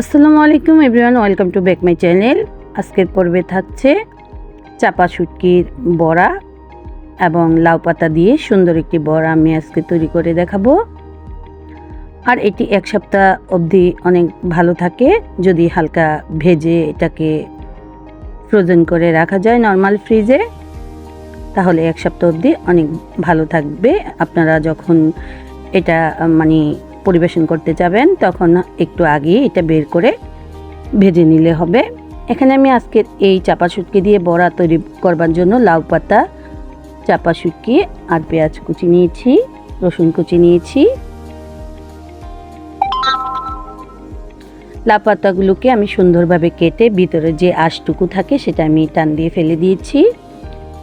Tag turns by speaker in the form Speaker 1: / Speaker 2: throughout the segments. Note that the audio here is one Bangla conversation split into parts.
Speaker 1: আসসালামু আলাইকুম everyone, welcome to back my channel. আজকের পর্বে থাকছে চাপা শুটকির বড়া এবং লাউ পাতা দিয়ে সুন্দর একটি বড়া আমি আজকে তৈরি করে দেখাবো। আর এটি এক সপ্তাহ অবধি অনেক ভালো থাকে, যদি হালকা ভেজে এটাকে ফ্রোজেন করে রাখা যায় নর্মাল ফ্রিজে তাহলে এক সপ্তাহ অবধি অনেক ভালো থাকবে। আপনারা যখন এটা মানে পরিবেশন করতে যাবেন, তখন একটু আগে এটা বের করে ভেজে নিলে হবে। এখানে আমি আজকের এই চাপা শুটকি দিয়ে বড়া তৈরি করবার জন্য লাউ পাতা, চাপা শুটকি আর পেঁয়াজ কুচি নিয়েছি, রসুন কুচি নিয়েছি। লাউ পাতাগুলোকে আমি সুন্দরভাবে কেটে ভিতরে যে আঁশটুকু থাকে সেটা আমি টান দিয়ে ফেলে দিয়েছি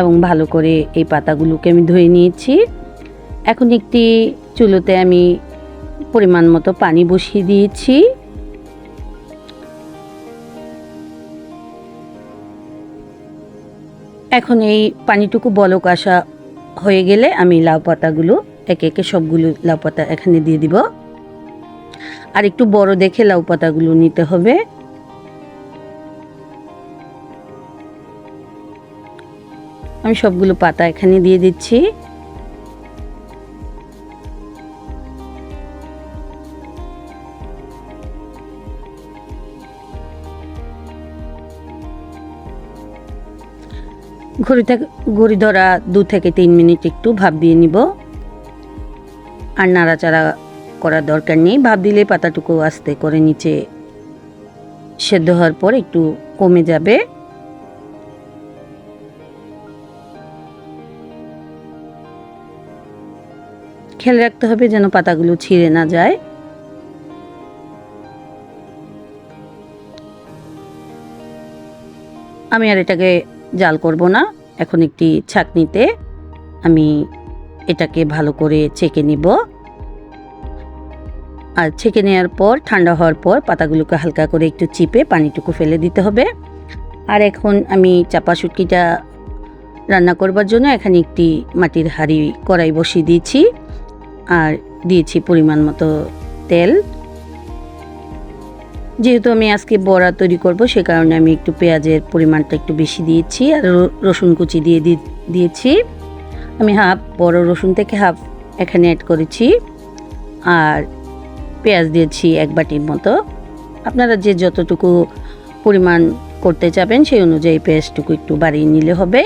Speaker 1: এবং ভালো করে এই পাতাগুলোকে আমি ধুয়ে নিয়েছি। এখন একটি চুলোতে আমি পরিমাণ মতো পানি বসিয়ে দিয়েছি। এখন এই পানিটুকু বলক আসা হয়ে গেলে আমি লাউ পাতাগুলো, একে একে সবগুলো লাউ পাতা এখানে দিয়ে দিব। আর একটু বড় দেখে লাউ পাতাগুলো নিতে হবে। আমি সবগুলো পাতা এখানে দিয়ে দিচ্ছি। থেকে ঘড়ি ধরা দু থেকে তিন মিনিট একটু ভাপ দিয়ে নিব। আর নাড়াচাড়া করার দরকার নেই। ভাপ দিলে পাতাটুকু আস্তে করে নিচে সেদ্ধ হওয়ার পর একটু কমে যাবে। খেয়াল রাখতে হবে যেন পাতাগুলো ছিঁড়ে না যায়। আমি আর এটাকে জাল করব না। এখন একটি ছাঁকনিতে আমি এটাকে ভালো করে ছেঁকে নিব। আর ছেঁকে নেওয়ার পর, ঠান্ডা হওয়ার পর পাতাগুলোকে হালকা করে একটু চিপে পানিটুকু ফেলে দিতে হবে। আর এখন আমি চাপা শুটকিটা রান্না করবার জন্য এখানে একটি মাটির হাঁড়ি কড়াই বসিয়ে দিয়েছি। আর দিয়েছি পরিমাণ মতো তেল। যেহেতু আমি আজকে বড়া তৈরি করব, সে কারণে আমি একটু পেঁয়াজের পরিমাণটা একটু বেশি দিয়েছি আর রসুন কুচি দিয়ে দিয়েছি। আমি হাফ, বড় রসুন থেকে হাফ এখানে অ্যাড করেছি আর পেঁয়াজ দিয়েছি এক বাটির মতো। আপনারা যে যতটুকু পরিমাণ করতে চাবেন সেই অনুযায়ী পেঁয়াজটুকু একটু বাড়িয়ে নিলে হবে।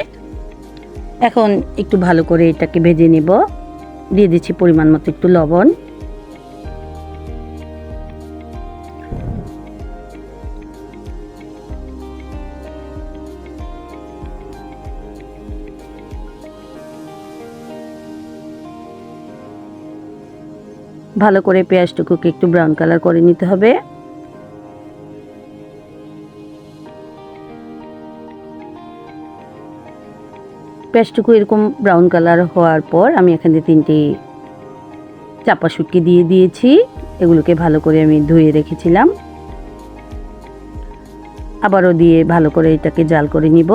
Speaker 1: এখন একটু ভালো করে এটাকে ভেজে নেব। দিয়ে দিচ্ছি পরিমাণ মতো একটু লবণ। ভালো করে পেঁয়াজটুকুকে একটু ব্রাউন কালার করে নিতে হবে। পেঁয়াজটুকু এরকম ব্রাউন কালার হওয়ার পর আমি এখানে তিনটি চাপা শুটকি দিয়ে দিয়েছি। এগুলোকে ভালো করে আমি ধুয়ে রেখেছিলাম। আবারও দিয়ে ভালো করে এটাকে জাল করে নিব।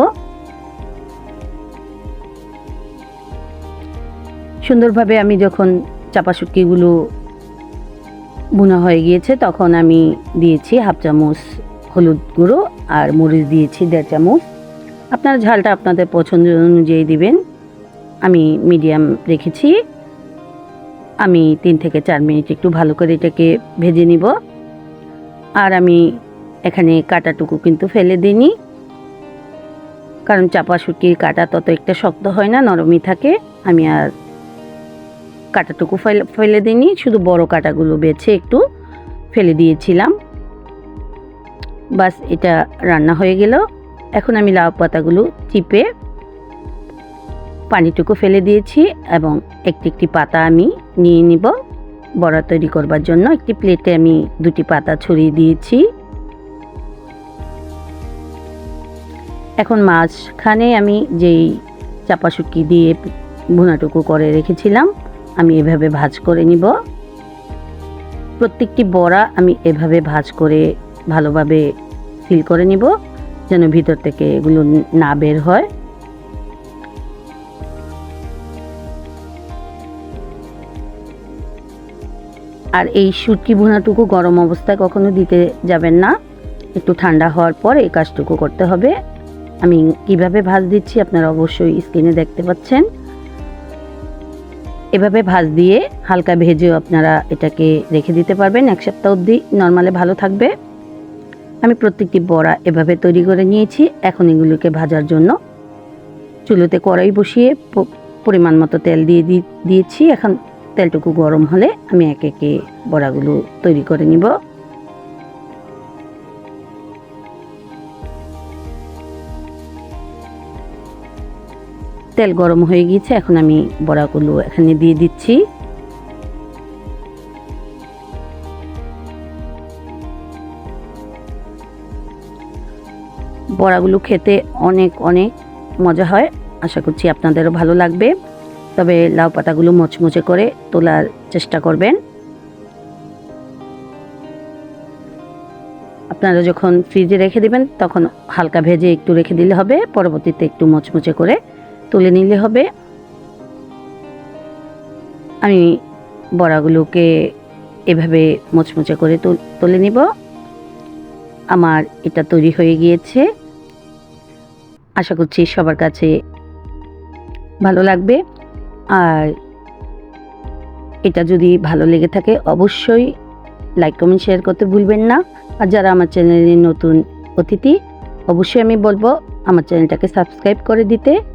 Speaker 1: সুন্দরভাবে আমি যখন চাপা শুটকিগুলো বোনা হয়ে গিয়েছে, তখন আমি দিয়েছি হাফ চামচ হলুদ গুঁড়ো আর মরিচ দিয়েছি দেড় চামচ। আপনার ঝালটা আপনাদের পছন্দ অনুযায়ী দিবেন। আমি মিডিয়াম রেখেছি। আমি তিন থেকে চার মিনিট একটু ভালো করে এটাকে ভেজে নিব। আর আমি এখানে কাটাটুকু কিন্তু ফেলে দিইনি। কারণ চাপা শুটকির কাটা তত একটা শক্ত হয় না, নরমই থাকে। আমি আর কাটাটুকু ফেলে ফেলে দিইনি, শুধু বড় কাটাগুলো বেছে একটু ফেলে দিয়েছিলাম। বাস এটা রান্না হয়ে গেল। এখন আমি লাউ পাতাগুলো চিপে পানিটুকু ফেলে দিয়েছি এবং একটি একটি পাতা আমি নিয়ে নিব। বড়া তৈরি করবার জন্য একটি প্লেটে আমি দুটি পাতা ছড়িয়ে দিয়েছি। এখন মাঝখানে আমি যেই চাপা শুটকি দিয়ে ভুনাটুকু করে রেখেছিলাম আমি এভাবে ভাজ করে নিব। প্রত্যেকটি বড়া আমি এভাবে ভাজ করে ভালোভাবে সিল করে নিব, যেন ভিতর থেকে এগুলো না বের হয়। আর এই সুটকি ভুনাটুকু গরম অবস্থায় কখনো দিতে যাবেন না। একটু ঠান্ডা হওয়ার পর এই কাজটুকু করতে হবে। আমি কীভাবে ভাজ দিচ্ছি আপনারা অবশ্যই স্ক্রিনে দেখতে পাচ্ছেন। এভাবে ভাজ দিয়ে হালকা ভেজেও আপনারা এটাকে রেখে দিতে পারবেন এক সপ্তাহ অবধি। নর্মালে ভালো থাকবে। আমি প্রত্যেকটি বড়া এভাবে তৈরি করে নিয়েছি। এখন এগুলোকে ভাজার জন্য চুলোতে কড়াই বসিয়ে পরিমাণ মতো তেল দিয়ে দিয়েছি। এখন তেলটুকু গরম হলে আমি একে একে বড়াগুলো তৈরি করে নিব। তেল গরম হয়ে গিয়েছে, এখন আমি বড়াগুলো এখানে দিয়ে দিচ্ছি। বড়াগুলো খেতে অনেক অনেক মজা হয়, আশা করছি আপনাদেরও ভালো লাগবে। তবে লাউ পাতাগুলো মচমচে করে তোলার চেষ্টা করবেন। আপনারা যখন ফ্রিজে রেখে দিবেন, তখন হালকা ভেজে একটু রেখে দিলে হবে, পরবর্তীতে একটু মচমচে করে তুলে নিলে হবে। আমি বড়াগুলোকে এভাবে মচমচে করে তুল- নিব। আমার এটা তৈরি হয়ে গিয়েছে। আশা করছি সবার কাছে ভালো লাগবে। আর এটা যদি ভালো লেগে থাকে, অবশ্যই লাইক কমেন্ট শেয়ার করতে ভুলবেন না। আর যারা আমার চ্যানেলের নতুন অতিথি, অবশ্যই আমি বলব আমার চ্যানেলটাকে সাবস্ক্রাইব করে দিতে।